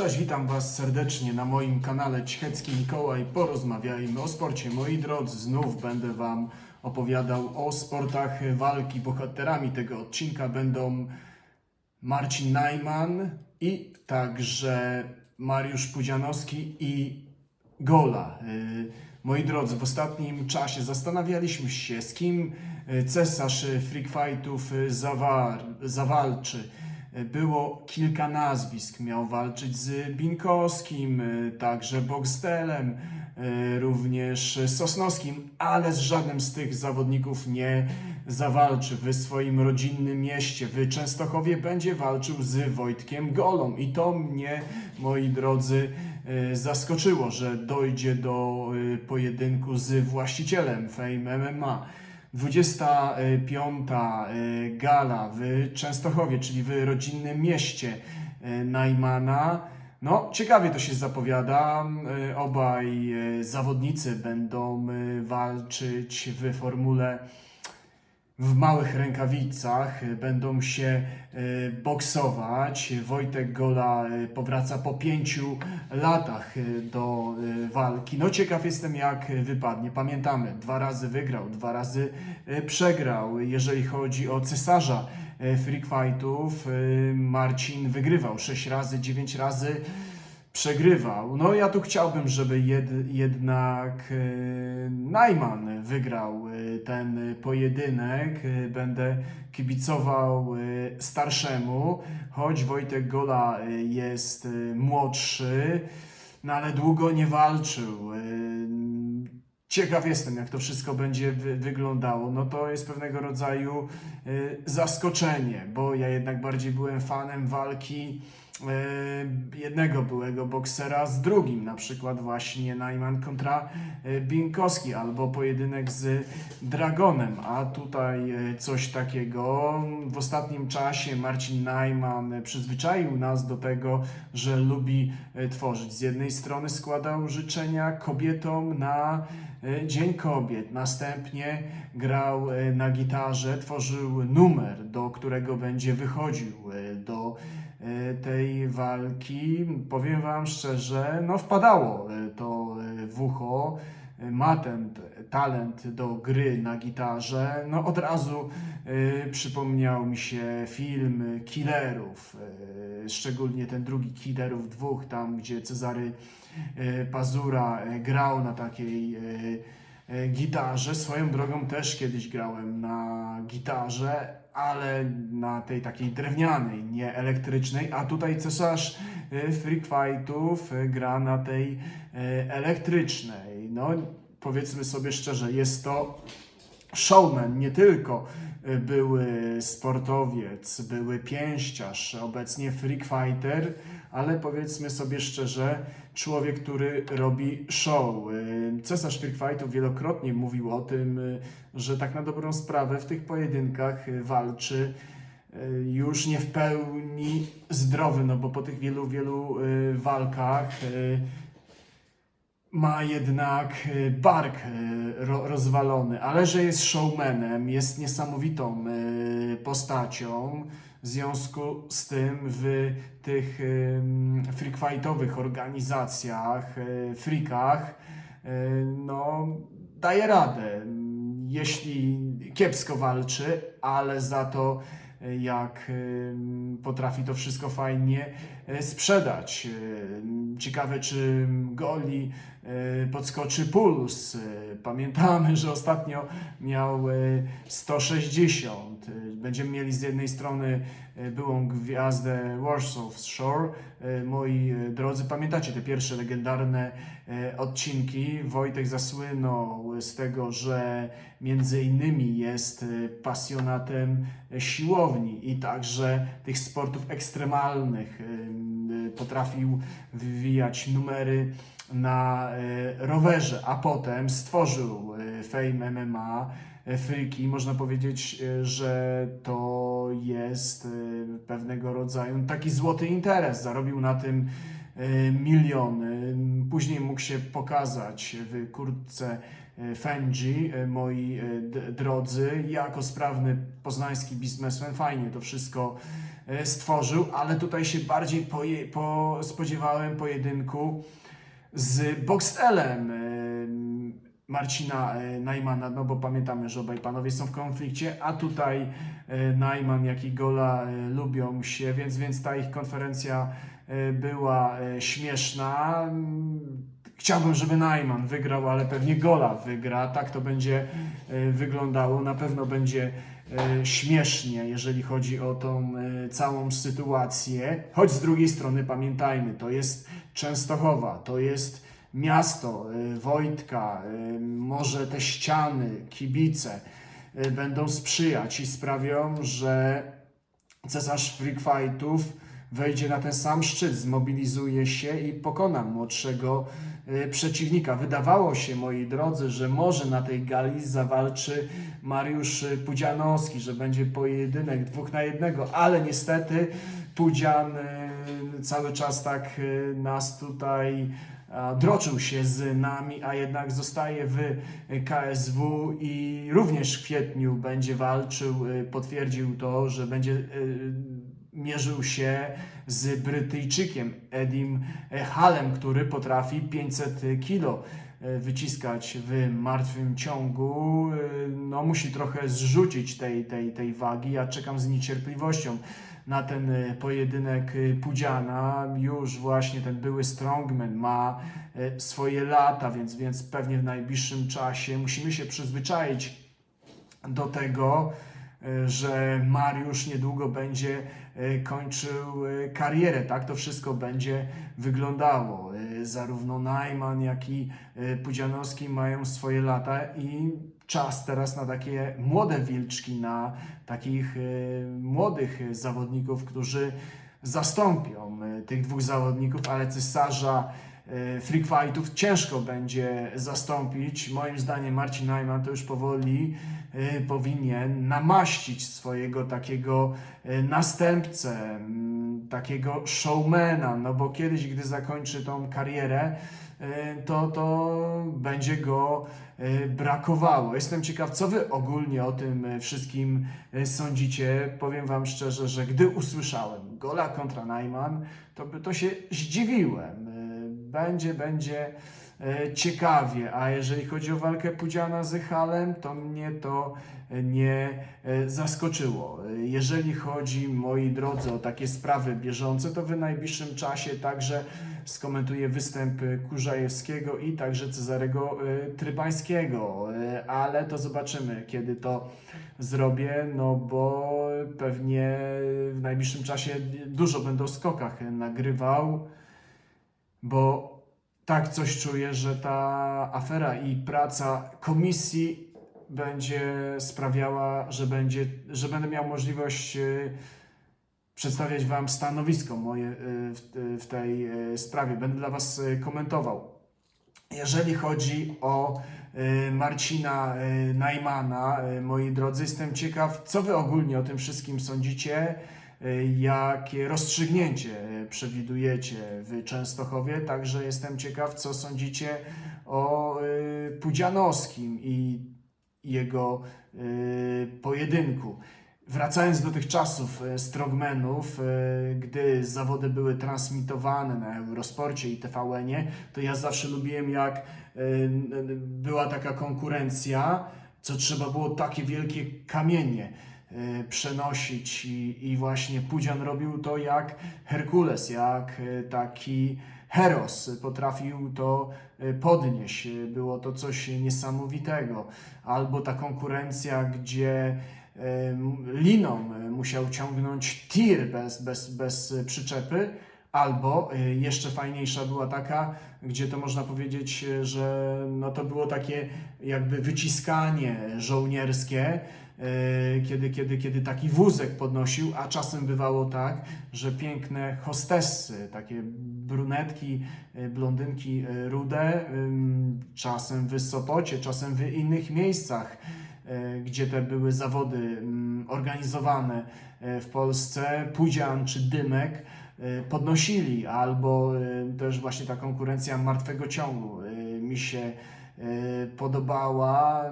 Cześć, witam Was serdecznie na moim kanale Cichecki Mikołaj. Porozmawiajmy o sporcie. Moi drodzy, znów będę Wam opowiadał o sportach walki. Bohaterami tego odcinka będą Marcin Najman i także Mariusz Pudzianowski i Gola. Y, Moi drodzy, w ostatnim czasie zastanawialiśmy się, z kim cesarz freak fightów zawar, zawalczy. Było kilka nazwisk. Miał walczyć z Binkowskim, y, także Boxtelem, y, również Sosnowskim, ale z żadnym z tych zawodników nie zawalczy w swoim rodzinnym mieście. W Częstochowie będzie walczył z Wojtkiem Golą. I to mnie, moi drodzy, y, zaskoczyło, że dojdzie do pojedynku z właścicielem Fame MMA. 25. y, gala w Częstochowie, czyli w rodzinnym mieście y, Najmana. No, ciekawie to się zapowiada. Y, Obaj y, zawodnicy będą walczyć w formule w małych rękawicach, y, będą się y, boksować. Wojtek Gola y, powraca po pięciu latach do walki. No ciekaw jestem jak wypadnie. Pamiętamy, dwa razy wygrał, dwa razy przegrał. Jeżeli chodzi o cesarza freak fightów, Marcin wygrywał sześć razy, dziewięć razy przegrywał. No ja tu chciałbym, żeby jed, jednak e, Najman wygrał e, ten pojedynek. E, Będę kibicował starszemu, choć Wojtek Gola jest młodszy, no ale długo nie walczył. Ciekaw jestem, jak to wszystko będzie wy wyglądało. No to jest pewnego rodzaju zaskoczenie, bo ja jednak bardziej byłem fanem walki jednego byłego boksera z drugim, na przykład właśnie Najman kontra y, Binkowski albo pojedynek z Dragonem, a tutaj y, coś takiego. W ostatnim czasie Marcin Najman przyzwyczaił nas do tego, że lubi tworzyć. Z jednej strony składał życzenia kobietom na Dzień Kobiet, następnie grał y, na gitarze, tworzył numer, do którego będzie wychodził y, do tej walki. Powiem Wam szczerze, no wpadało to w ucho. Ma ten talent do gry na gitarze. No od razu y, przypomniał mi się film Killerów, y, szczególnie ten drugi Killerów dwóch, tam gdzie Cezary Pazura y, grał na takiej y, gitarze. Swoją drogą też kiedyś grałem na gitarze, ale na tej takiej drewnianej, nie elektrycznej, a tutaj cesarz freak fightów gra na tej elektrycznej. No powiedzmy sobie szczerze, jest to showman, nie tylko były sportowiec, były pięściarz, obecnie freak fighter, ale powiedzmy sobie szczerze, człowiek, który robi show. Cesarz freak wielokrotnie mówił o tym, że tak na dobrą sprawę w tych pojedynkach walczy już nie w pełni zdrowy, no bo po tych wielu, wielu y, walkach y, ma jednak y, bark y, ro, rozwalony, ale że jest showmanem, jest niesamowitą y, postacią. W związku z tym w tych ym, freak fightowych organizacjach, freakach, no daje radę. Jeśli kiepsko walczy, ale za to jak potrafi to wszystko fajnie y, sprzedać. Y, Ciekawe, czy Goli y, podskoczy puls. Pamiętamy, że ostatnio miał y, 160. Y, Będziemy mieli z jednej strony byłą gwiazdę Warsaw Shore. Y, Moi y, drodzy, pamiętacie te pierwsze legendarne odcinki? Wojtek zasłynął z tego, że między innymi jest pasjonatem siłowni i także tych sportów ekstremalnych. Potrafił wywijać numery na rowerze, a potem stworzył Fame MMA, Freaky. Można powiedzieć, y, że to jest y, pewnego rodzaju taki złoty interes. Zarobił na tym y, miliony. Później mógł się pokazać w kurtce e, Fenji, e, moi e, drodzy, jako sprawny poznański biznesmen fajnie to wszystko e, stworzył, ale tutaj się bardziej po, spodziewałem pojedynku z Boxtelem e, Marcina e, Najmana, no bo pamiętamy, że obaj panowie są w konflikcie, a tutaj e, Najman, jak i Gola e, lubią się, więc, więc ta ich konferencja była śmieszna. Mm, Chciałbym, żeby Najman wygrał, ale pewnie Gola wygra. Tak to będzie wyglądało. Na pewno będzie śmiesznie, jeżeli chodzi o tą całą sytuację. Choć z drugiej strony pamiętajmy, to jest Częstochowa, to jest miasto e, Wojtka, e, może te ściany, kibice e, będą sprzyjać i sprawią, że cesarz freak fightów wejdzie na ten sam szczyt, zmobilizuje się i pokona młodszego przeciwnika. Wydawało się, moi drodzy, że może na tej gali zawalczy Mariusz Pudzianowski, że będzie pojedynek dwóch na jednego, ale niestety Pudzian cały czas tak nas tutaj droczył się z nami, a jednak zostaje w KSW i również w kwietniu będzie walczył, y, potwierdził to, że będzie y, mierzył się z Brytyjczykiem Edim Halem, który potrafi 500 kilo y, wyciskać w martwym ciągu. No musi trochę zrzucić tej, tej, tej wagi. Ja czekam z niecierpliwością na ten y, pojedynek y, Pudziana. Już właśnie ten były strongman ma y, swoje lata, więc, więc pewnie w najbliższym czasie musimy się przyzwyczaić do tego, że Mariusz niedługo będzie kończył karierę. Tak to wszystko będzie wyglądało. Zarówno Najman, jak i Pudzianowski mają swoje lata i czas teraz na takie młode wilczki, na takich y, młodych zawodników, którzy zastąpią y, tych dwóch zawodników, ale cesarza y, freak fightów ciężko będzie zastąpić. Moim zdaniem Marcin Najman to już powoli powinien namaścić swojego takiego następcę, takiego showmana, no bo kiedyś, gdy zakończy tą karierę, y, to, to będzie go y, brakowało. Jestem ciekaw, co wy ogólnie o tym y, wszystkim sądzicie. Powiem wam szczerze, że gdy usłyszałem Gola kontra Najman, to, to się zdziwiłem. Będzie, będzie ciekawie, a jeżeli chodzi o walkę Pudziana z Halem, to mnie to y, nie y, zaskoczyło. Jeżeli chodzi, moi drodzy, o takie sprawy bieżące, to w najbliższym czasie także skomentuję występ Kurzajewskiego i także Cezarego Trybańskiego, ale to zobaczymy, kiedy to zrobię, no bo pewnie w najbliższym czasie dużo będę o skokach nagrywał, bo tak coś czuję, że ta afera i praca komisji będzie sprawiała, że, będzie, że będę miał możliwość y, przedstawiać Wam stanowisko moje y, w, tej y, sprawie. Będę dla Was komentował. Jeżeli chodzi o Marcina Najmana, moi drodzy, jestem ciekaw, co Wy ogólnie o tym wszystkim sądzicie, jakie rozstrzygnięcie y, przewidujecie w Częstochowie. Także jestem ciekaw, co sądzicie o y, Pudzianowskim i jego y, pojedynku. Wracając do tych czasów e, strongmenów, e, gdy zawody były transmitowane na Eurosporcie i TVN-ie, to ja zawsze lubiłem jak e, była taka konkurencja, co trzeba było takie wielkie kamienie e, przenosić i, i właśnie Pudzian robił to jak Herkules, jak e, taki Heros potrafił to e, podnieść. Było to coś niesamowitego. Albo ta konkurencja, gdzie liną musiał ciągnąć tir bez, bez, bez przyczepy, albo jeszcze fajniejsza była taka, gdzie to można powiedzieć, że no to było takie jakby wyciskanie żołnierskie, kiedy, kiedy, kiedy taki wózek podnosił, a czasem bywało tak, że piękne hostessy, takie brunetki, e, blondynki e, rude, czasem w Sopocie, czasem w innych miejscach, e, gdzie te były zawody organizowane e, w Polsce, Pudzian czy Dymek e, podnosili, albo e, też właśnie ta konkurencja martwego ciągu e, mi się e, podobała,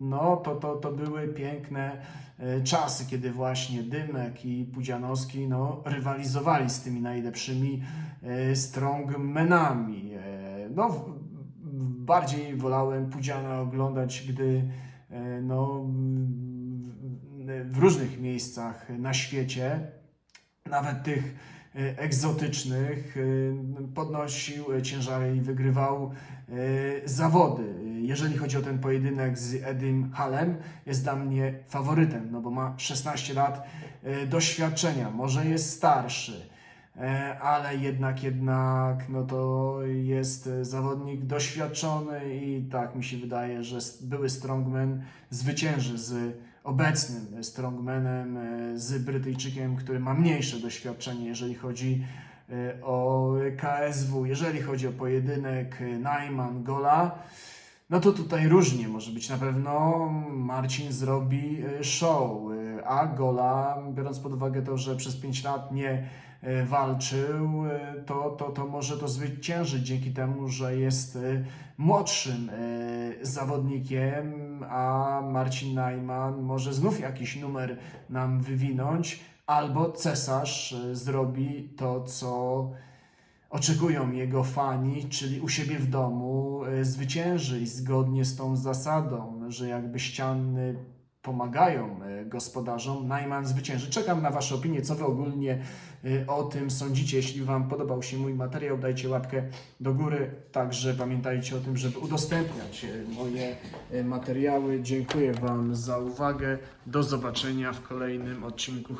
no to, to, to były piękne e, czasy, kiedy właśnie Dymek i Pudzianowski no, rywalizowali z tymi najlepszymi e, strongmenami. No, bardziej wolałem Pudziana oglądać, gdy no, w- różnych miejscach na świecie, nawet tych egzotycznych, e, podnosił e, ciężary i wygrywał e, zawody. Jeżeli chodzi o ten pojedynek z Edim Hallem, jest dla mnie faworytem, no bo ma 16 lat e, doświadczenia, może jest starszy, e, ale jednak, jednak, no to jest e, zawodnik doświadczony i tak mi się wydaje, że były strongman zwycięży z obecnym strongmanem, e, z Brytyjczykiem, który ma mniejsze doświadczenie, jeżeli chodzi e, o KSW. Jeżeli chodzi o pojedynek e, Najman-Gola, no to tutaj różnie może być. Na pewno Marcin zrobi show, a Gola, biorąc pod uwagę to, że przez 5 lat nie e, walczył, e, to, to, to może to zwyciężyć dzięki temu, że jest e, młodszym zawodnikiem, a Marcin Najman może znów jakiś numer nam wywinąć, albo cesarz zrobi to, co oczekują jego fani, czyli u siebie w domu zwycięży i zgodnie z tą zasadą, że jakby ściany pomagają e, gospodarzom, Najman zwycięży. Czekam na Wasze opinie, co Wy ogólnie e, o tym sądzicie. Jeśli Wam podobał się mój materiał, dajcie łapkę do góry. Także pamiętajcie o tym, żeby udostępniać e, moje materiały. Dziękuję Wam za uwagę. Do zobaczenia w kolejnym odcinku.